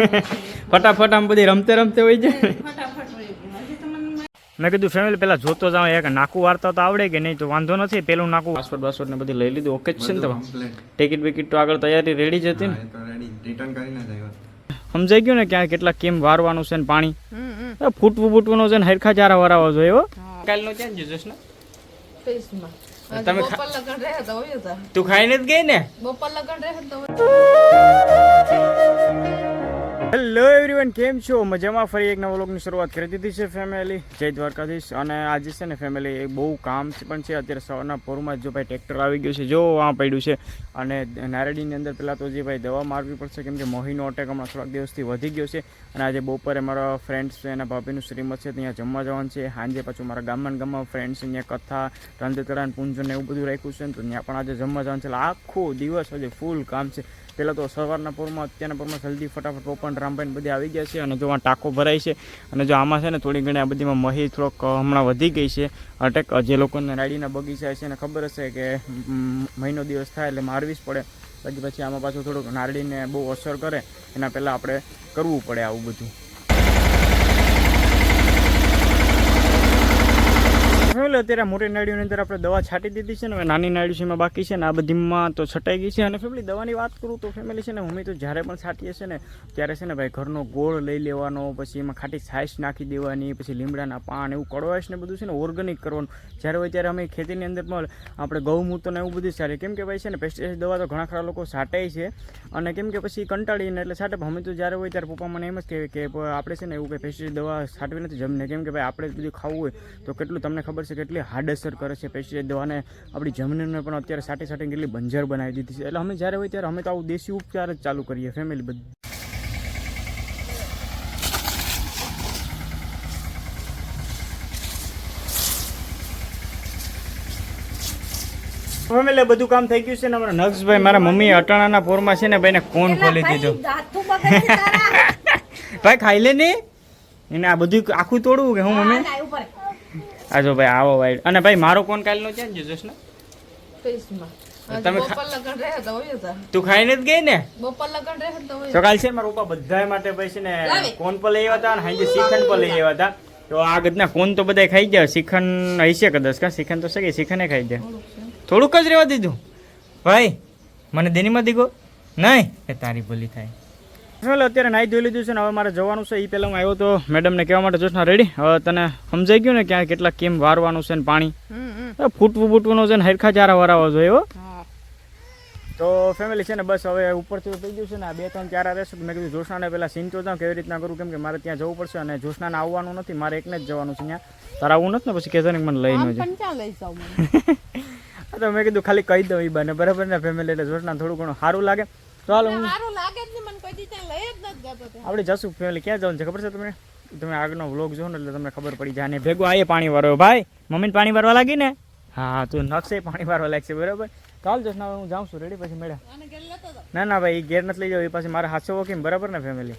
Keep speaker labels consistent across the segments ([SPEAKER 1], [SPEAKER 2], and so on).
[SPEAKER 1] ફટાફટ આમ બધી રમતે રમતે હોય છે. મેં કીધું ફેમિલી પેલા જોતો જાવ એક નાકું વાર્તા તો આવડે કે નહીં? તો વાંધો નથી પેલું નાકું પાસવર્ડ પાસવર્ડ ને બધી લઈ લીધું. ઓકે જ છે ને
[SPEAKER 2] કમ્પ્લેટ
[SPEAKER 1] ટિકિટ બિકિટ તો આગળ તૈયારી રેડી જ હતી ને?
[SPEAKER 2] રિટર્ન કરીને
[SPEAKER 1] સમજાઈ ગયું ને ક્યાં કેટલા કેમ વારવાનું છે ને પાણી? ફૂટવું ફૂટવાનું છે ને હરખા ચારા વરાવા જોઈએ હો. કાલનો ક્યાં જઈશ ને તમે
[SPEAKER 3] તો હોય તો.
[SPEAKER 1] તું ખાઈને જ ગઈ ને?
[SPEAKER 3] બપોર લગન રહે તો.
[SPEAKER 1] હેલો એવરીવન કેમ છો? મજામાં ફરી એક નવા લોકની શરૂઆત કરી દીધી છે ફેમિલી જય દ્વારકાધીશ. અને આજે છે ને ફેમિલી એ બહુ કામ પણ છે, અત્યારે સવારના પોરમાં જ જો ભાઈ ટ્રેક્ટર આવી ગયું છે, જો આ પડ્યું છે. અને નારેડીની અંદર પહેલાં તો જે ભાઈ દવા મારવી પડશે, કેમ કે મોહીનો અટેક હમણાં થોડાક દિવસથી વધી ગયો છે. અને આજે બપોરે મારા ફ્રેન્ડ્સ છે, એના ભાભીનું શ્રીમત છે, ત્યાં જમવા જવાનું છે. સાંજે પાછું મારા ગામમાં ગામમાં ફ્રેન્ડ્સ અહીંયા કથા રાંધેતરા પૂંજન એવું બધું રાખ્યું છે ને, તો ત્યાં પણ આજે જમવા જવાનું છે. એટલે આખો દિવસ આજે ફૂલ કામ છે. પહેલાં તો સવારના પૂરમાં, અત્યારના પૂરમાં જલ્દી ફટાફટ પોપન રામભાઈ બધી આવી ગયા છે અને જો આ ટાંકો ભરાય છે અને જો આમાં છે ને થોડી ઘણી આ બધીમાં મહી થોડોક હમણાં વધી ગઈ છે. અટેક જે લોકોને રાડીના બગીચા છે એને ખબર હશે કે મહિનો દિવસ થાય એટલે મારવી જ પડે. બાકી પછી આમાં પાછું થોડુંક નારડીને બહુ અસર કરે. એના પહેલાં આપણે કરવું પડે આવું બધું. ફેમિલી અત્યારે મોટી નાળીઓની અંદર આપણે દવા છાંટી દીધી છે ને નાની નાળીઓ છે એમાં બાકી છે ને, આ બધીમાં તો છટાઈ ગઈ છે. અને ફેમિલી દવાની વાત કરું તો ફેમિલી છે ને અમે તો જ્યારે પણ છાંટીએ છે ને, ત્યારે છે ને ભાઈ ઘરનો ગોળ લઈ લેવાનો, પછી એમાં ખાટી છાશ નાખી દેવાની, પછી લીમડાના પાન એવું કડવાશ ને બધું છે ને ઓર્ગેનિક કરવાનું. જ્યારે હોય ત્યારે અમે ખેતીની અંદર પણ આપણે ગૌમૂત્ર ને એવું બધું સારી કેમ કે ભાઈ છે ને પેસ્ટિસાઇડ દવા તો ઘણા ખરા લોકો છાંટાય છે. અને કેમ કે પછી કંટાળીને એટલે છાંટે અમે તો જ્યારે હોય ત્યારે પપ્પા મને એમ જ કહે કે, આપણે છે ને એવું કંઈ પેસ્ટિસાઇડ દવા છાંટવી નથી જમને. કેમ કે ભાઈ આપણે બધું ખાવું હોય, તો કેટલું તમને ખબર છે કેટલી હાર્ડ અસર કરે છે પેસ્ટિસાઇડ દવાને. આપણી જમીનને પણ અત્યારે સાટી સાટીને કેટલી બંજર બનાવી દીધી છે. એટલે અમે જ્યારે હોય ત્યારે અમે તો આવું દેશી ઉપચાર જ ચાલુ કરીએ ફેમિલી બધી ફેમિલી બધું કામ થઈ ગયું છે ને અમારા નક્ષભાઈ મારા મમ્મી અટાણાના પોરમાં છે ને ભાઈને કોણ ખોલી દીધો. ભાઈ ખાઈ લે ને. એને આ બધું આખું તોડવું કે હું મમ્મી? આ જો ભાઈ આવો ભાઈ. અને ભાઈ મારો કોણ કાલનો છે ને જશ ને તમે
[SPEAKER 3] તો
[SPEAKER 1] ખાઈને જ ગઈ ને?
[SPEAKER 3] તો
[SPEAKER 1] કાલ છે મારા ઉપા બધા માટે ભાઈ છે ને કોન પર લઈ આવ્યા હતા અને હાંજે શ્રીખંડ પર લઈ આવ્યા હતા. તો આ ગદના કોન તો બધા ખાઈ ગયા. શ્રીખંડ હશે કદાચ કા? શ્રીખંડ તો છે કે શ્રીખંડે ખાઈ ગયા.
[SPEAKER 3] થોડુંક
[SPEAKER 1] જ રહેવા દીધું. ભાઈ મને દેનીમાં દીધો નહીં. એ તારી ભૂલી થાય. ચાલો અત્યારે નાઈ ધોઈ લીધું છે ને હવે મારે જવાનું છે. એ પહેલાં હું આવ્યો તો મેડમને કહેવા માટે જોશ રેડી હવે તને સમજાઈ ગયું ને ક્યાં કેટલા કેમ વારવાનું છે ને પાણી. ફૂટવું ફૂટવાનું છે ને હરખા ચારા વરાવા જોઈએ હો. તો ફેમિલી છે ને બસ હવે ઉપરથી થઈ ગયું છે ને આ બે ત્રણ ચારા રહેશે. મેં કીધું જોશનાને પહેલાં સીનતો જાઉં કેવી રીતના કરું કેમ કે મારે ત્યાં જવું પડશે અને જોશનાને આવવાનું નથી મારે એકને જ જવાનું છે ત્યાં તારે આવવું નથી ને પછી કહેતો ને મને લઈને જ તો મેં કીધું ખાલી કહી દઉં એ બને બરાબર ને ફેમિલી એટલે જોશના થોડું ઘણું સારું લાગે. હાલો હું
[SPEAKER 3] સારું લાગે જ નહીં મને કોઈ દી ત્યાં લઈ જ નથી જતો
[SPEAKER 1] આપણે જશું ફેમિલી. ક્યાં જવાનું છે ખબર છે તમને? તમે આગળનો વ્લોગ જો ને એટલે તમને ખબર પડી જાય. ને ભેગો આયે પાણી વાળો ભાઈ મમ્મીને પાણી ભરવા લાગી ને? હા તું નકશે પાણી ભરવા લાગશે બરાબર? ચાલ જશ ના હું જાઉં છું. રેડી પછી મેળા. ના ના ભાઈ ઘેર નથી લઈ જાવ. એ પાછી મારે હાથસો વોકીમ બરાબર ને ફેમિલી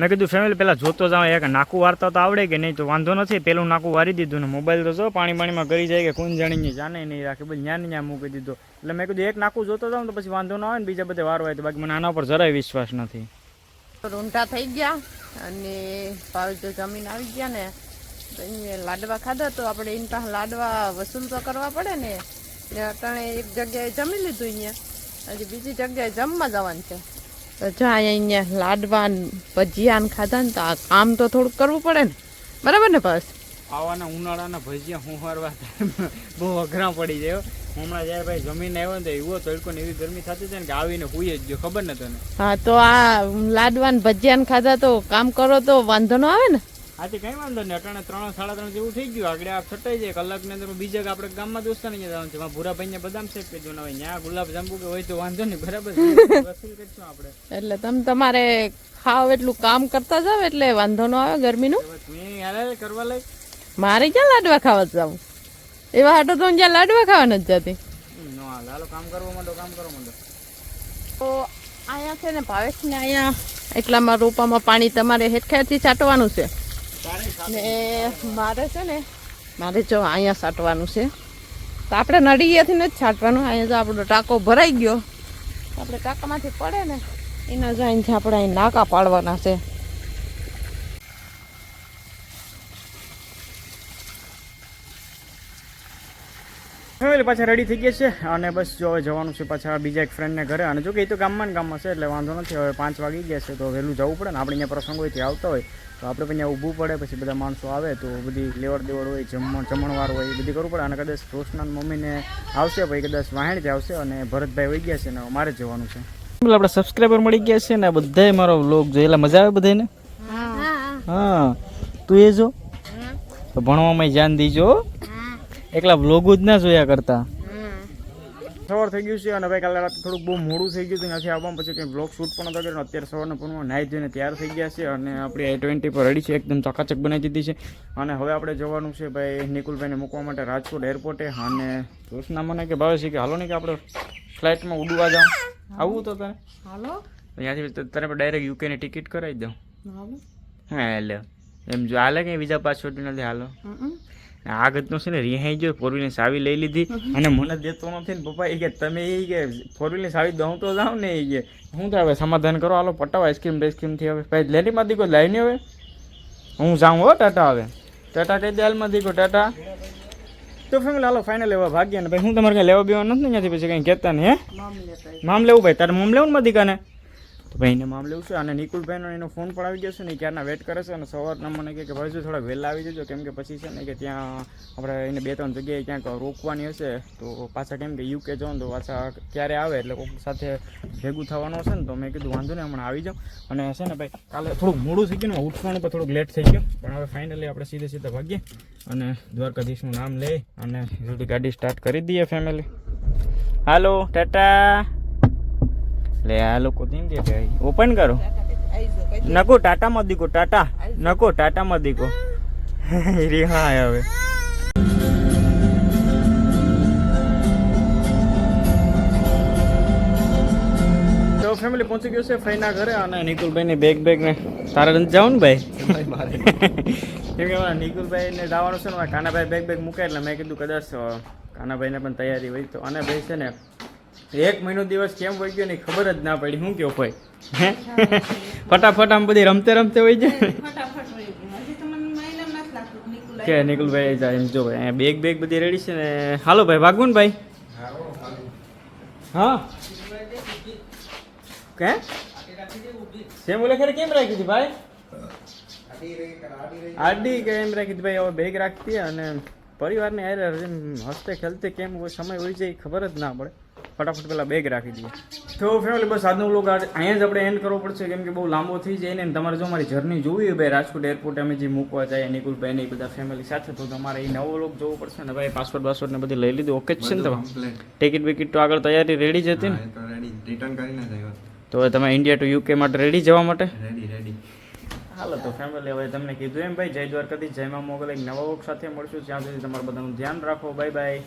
[SPEAKER 1] મેં કીધું ફેમિલી પહેલાં જોતો જાવ. એક નાકું વારતા તો આવડે કે નહીં? તો વાંધો નથી, પેલું નાકું વારી દીધું ને મોબાઈલ તો જો, પાણી પાણીમાં કરી જાય કે કોણ જાણીને જાણે નહીં રાખે. પછી ને ન્યા મૂકી દીધો. એટલે મેં કીધું, એક નાકું જોતો જાઉં તો પછી વાંધો ન આવે ને બીજા બધે હોય તો. બાકી મને આના પર જરાય વિશ્વાસ નથી.
[SPEAKER 3] રૂંઢા થઈ ગયા અને ભાવ જો જમીન આવી ગયા ને. લાડવા ખાધા તો આપણે એની પાસે લાડવા વસૂલ તો કરવા પડે ને અટાણે એક જગ્યાએ જમી લીધું અહીંયા. હજી બીજી જગ્યાએ જમવા જવાનું છે. તો જો અહીંયા લાડવા ને ભજીયા ખાધા ને તો આ કામ તો થોડુંક કરવું પડે ને. બરાબર ને બસ?
[SPEAKER 1] આવાના ઉનાળાના ભજીયા હું હરવા બહુ અઘરા પડી જાય હમણાં જ્યારે ભાઈ જમીન આવ્યો ને તો એવો તડકો ને એવી ગરમી થતી હતી ને કે આવીને હુઈ જ ગયો ખબર ને તને?
[SPEAKER 3] હા તો આ લાડવા ભજીયા ખાધા તો કામ કરો તો વાંધો ન આવે ને?
[SPEAKER 1] આથી કઈ વાંધો નહીં અટાણે ત્રણ સાડા ત્રણ જેવું થઈ ગયું. આગળ આ છટાઈ જાય કલાકની અંદર બીજા આપડે આપણે ગામમાં દોસ્તાને નહીં જવાનું છે. એમાં ભૂરાભાઈને બદામ શેક પીધું ને ત્યાં ગુલાબ જાંબુ કે હોય તો વાંધો નહીં બરાબર વસૂલ કરશું આપણે.
[SPEAKER 3] એટલે તમે તમારે ખાવ એટલું કામ કરતા જાવ એટલે વાંધો ન આવે ગરમીનું?
[SPEAKER 1] કરવા લઈ
[SPEAKER 3] મારે ક્યાં લાડવા ખાવા જાવ એવા હાટો તો ક્યાં જ્યાં લાડવા ખાવા નથી જતી.
[SPEAKER 1] નો હાલો. કામ કરવા માંડો કામ કરવા માંડો.
[SPEAKER 3] તો અહીંયા છે ને ભાવેશ ને અહીંયા એટલામાં રોપામાં પાણી તમારે હેઠખેરથી છાંટવાનું છે. ને મારે છે ને, મારે જો અહીંયા છાંટવાનું છે. તો આપણે નળીએથી નથી છાંટવાનું, અહીંયા જો આપણો ટાંકો ભરાઈ ગયો. આપણે ટાંકામાંથી પડે ને, એના જો અહીંથી આપણે અહીં નાકા પાડવાના છે.
[SPEAKER 1] ફેમિલી પાછા રેડી થઈ ગયા છે અને બસ જો હવે જવાનું છે પાછા બીજા એક ફ્રેન્ડને ઘરે. અને જો કે એ તો ગામમાં ને ગામમાં છે એટલે વાંધો નથી. હવે પાંચ વાગી ગયા છે તો વહેલું જવું પડે ને. આપણે અહીંયા પ્રસંગ હોય ત્યાં આવતા હોય. તો આપણે પણ અહીંયા ઊભું પડે પછી બધા માણસો આવે તો બધી લેવડ દેવડ હોય જમણ જમણવાર હોય એ બધી કરવું પડે. અને કદાચ રોશના મમ્મીને આવશે ભાઈ કદાચ જ આવશે અને ભરતભાઈ વહી ગયા છે ને મારે જવાનું છે. આપણા સબસ્ક્રાઈબર મળી ગયા છે ને બધાય મારો વ્લોગ જોયેલા મજા આવે બધાને હા. તું એ જો. તો ભણવામાં ધ્યાન દીજો એકલા વ્લોગો જ ના જોયા કરતા. સવાર થઈ ગયું છે અને ભાઈ કાલે રાત થોડુંક બહુ મોડું થઈ ગયું હતું નથી આવવા પછી કંઈ બ્લોગ શૂટ પણ નતો કર્યો. અત્યારે સવારના પૂરમાં નાહી જઈને તૈયાર થઈ ગયા છે અને આપણી આઈ ટ્વેન્ટી પર રેડી છે. એકદમ ચકાચક બનાવી દીધી છે. અને હવે આપણે જવાનું છે ભાઈ નિકુલભાઈને મૂકવા માટે રાજકોટ એરપોર્ટે અને જોશના મને કે ભાવે છે કે હાલો ને કે આપણે ફ્લાઇટમાં ઉડવા જાઉં આવું તો તને
[SPEAKER 3] હાલો.
[SPEAKER 1] અહીંયાથી તને ડાયરેક્ટ યુકેની ટિકિટ કરાવી દઉં. હા એટલે એમ જો હાલે કંઈ બીજા પાસપોર્ટ નથી હાલો. આગળનો છે ને રિહાઈ ગયો ફોર વ્હીલની સાવી લઈ લીધી. અને મને દેતો નથી ને પપ્પા એ કે તમે એ કે ફોર વ્હીલની સાવી દઉં તો જાઉં ને એ કે. હું તો હવે સમાધાન કરો હાલો પટાવ આઈસ્ક્રીમ બેસ્ક્રીમથી હવે. ભાઈ લેડીમાં દીકો લાવીને હવે. હું જાઉં હો ટાટા હવે. ટાટા કહી દે હાલમાં દીકો ટાટા. તો ફેમિલી હાલો ફાઇનલ એવા ભાગ્યા ને. ભાઈ હું તમારે કંઈ લેવા બેવાનું નથી ને ત્યાંથી પછી કંઈ કહેતા ને હે? મામ લેવું ભાઈ તારે મામ લેવું ને દીકાને? તો ભાઈ એને મામલે લેવું છે અને નિકુલભાઈનો એનો ફોન પણ આવી ગયો છે ને ક્યારના વેટ કરે છે અને સવારના મને કહે કે ભાઈ જો થોડાક વહેલા આવી જજો. કેમ કે પછી છે ને કે ત્યાં આપણે એને બે ત્રણ જગ્યાએ ક્યાંક રોકવાની હશે તો પાછા કેમ કે યુકે જાઉં તો પાછા ક્યારે આવે એટલે કોઈક સાથે ભેગું થવાનું હશે ને તો મેં કીધું વાંધો નહીં, હમણાં આવી જાઉં. અને છે ને ભાઈ, કાલે થોડુંક મોડું થઈ ગયું ને, ઉઠવાનું પણ થોડુંક લેટ થઈ ગયું. પણ હવે ફાઇનલી આપણે સીધે સીધા ભાગીએ અને દ્વારકાધીશનું નામ લઈ અને ગાડી સ્ટાર્ટ કરી દઈએ ફેમિલી હાલો ટાટા લે આ લોકો કેમ કે ઓપન કરો. નકો ટાટા મત દીકો ટાટા. નકો ટાટા મત દીકો. રિહા હવે. તો ફેમિલી પહોંચી ગયો છે ફઈના ઘરે અને નિકુલભાઈની બેગ બેગ ને તારે જવું ને ભાઈ? કેમ કે નિકુલભાઈ ને જવાનું છે ને કાનાભાઈ બેગ બેગ મૂકે એટલે મેં કીધું કદાચ કાનાભાઈને પણ તૈયારી હોય તો. અને ભાઈ છે ને એક મહિનો દિવસ કેમ વહી ગયો ને ખબર જ ના પડી. શું કયો ભાઈ ફટાફટ આમ બધી રમતે રમતે હોય છે કે નિકુલભાઈ જાય એમ જો ભાઈ બેગ બેગ બધી રેડી છે ને. હાલો ભાઈ ભાગવું ને ભાઈ હા. કે? સેમ બોલે ખરે કેમ રાખી હતી ભાઈ? આડી કે એમ રાખી હતી ભાઈ હવે બેગ રાખતી અને પરિવારને હારે હસતે ખેલતે કેમ સમય હોય જાય એ ખબર જ ના પડે. ફટાફટ પેલા બેગ રાખી દઈએ. તો ફેમિલી બસ આજનો બ્લોગ અહીંયા જ આપણે એન્ડ કરવો પડશે કેમ કે બહુ લાંબો થઈ જાય ને તમારે જો મારી જર્ની જોવી હોય ભાઈ રાજકોટ એરપોર્ટ અમે જે મૂકવા જાય નિકુલભાઈ ને બધા ફેમિલી સાથે તો તમારે એ નવો બ્લોગ જોવો પડશે ને ભાઈ પાસપોર્ટ પાસપોર્ટ ને બધી લઈ લીધું ઓકે જ છે ને
[SPEAKER 2] તમે
[SPEAKER 1] ટિકિટ બિકિટ તો આગળ તૈયારી રેડી જ હતી ને?
[SPEAKER 2] રિટર્ન કરીને
[SPEAKER 1] તો તમે ઇન્ડિયા ટુ યુકે માટે રેડી જવા માટે?
[SPEAKER 2] રેડી રેડી
[SPEAKER 1] હાલો તો ફેમિલી હવે તમને કીધું એમ ભાઈ જય દ્વારકાથી જય મા મોગલ એક નવા વર્ક સાથે મળશું. જ્યાં સુધી તમારું બધાનું ધ્યાન રાખો. Bye bye